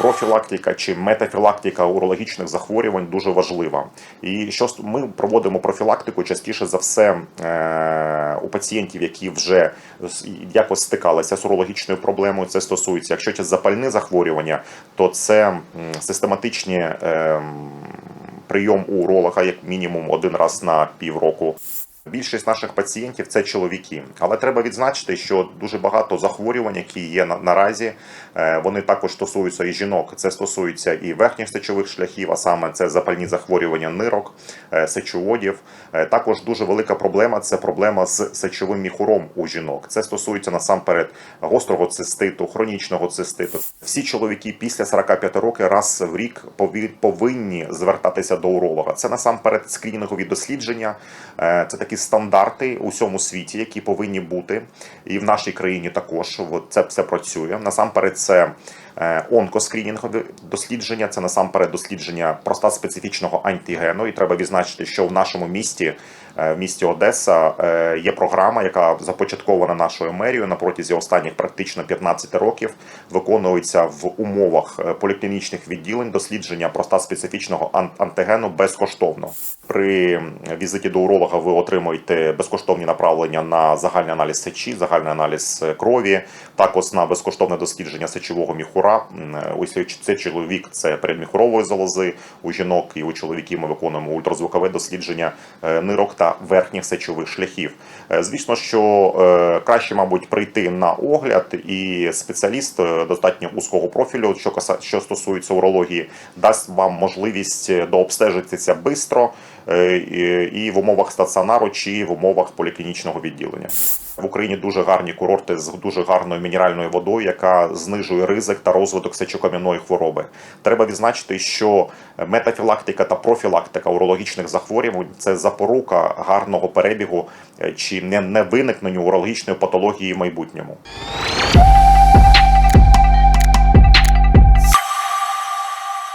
профілактика чи метафілактика урологічних захворювань дуже важлива. І що ми проводимо профілактику частіше за все е, у пацієнтів, які вже якось стикалися з урологічною проблемою. Це стосується, якщо це запальне захворювання, то це систематичні. е, Прийом у уролога як мінімум один раз на півроку. Більшість наших пацієнтів це чоловіки, але треба відзначити, що дуже багато захворювань, які є на, наразі, е, вони також стосуються і жінок. Це стосується і верхніх сечових шляхів, а саме це запальні захворювання нирок, е, сечоводів. Е, Також дуже велика проблема це проблема з сечовим міхуром у жінок. Це стосується насамперед гострого циститу, хронічного циститу. Всі чоловіки після 45 років раз в рік повинні звертатися до уролога. Це насамперед скрінінгові дослідження. Це такі стандарти у всьому світі, які повинні бути, і в нашій країні також це все працює. Насамперед, це онкоскрінінгові дослідження. Це насамперед дослідження проста специфічного антигену. І треба відзначити, що в нашому місті, е, в місті Одеса, е, є програма, яка започаткована нашою мерією на протязі останніх практично 15 років. Виконується в умовах е, поліклінічних відділень дослідження проста специфічного ан- антигену безкоштовно. При візиті до уролога ви отримуєте безкоштовні направлення на загальний аналіз сечі, загальний аналіз е, крові, також на безкоштовне дослідження сечового міхура. М, е, Ось цей чоловік це передміхурової залози. У жінок і у чоловіків ми виконуємо ультразвукове дослідження е, нирок та верхніх сечових шляхів. Е, Звісно, що краще, мабуть, прийти на огляд, і спеціаліст достатньо узкого профілю, що що стосується урології, дасть вам можливість дообстежитися і- і в умовах стаціонару чи в умовах поліклінічного відділення. В Україні дуже гарні курорти з дуже гарною мінеральною водою, яка знижує ризик та розвиток сечокам'яної хвороби. Треба відзначити, що метафілактика та профілактика урологічних захворювань це запорука гарного перебігу е, чи не, не виникненню урологічної патології в майбутньому.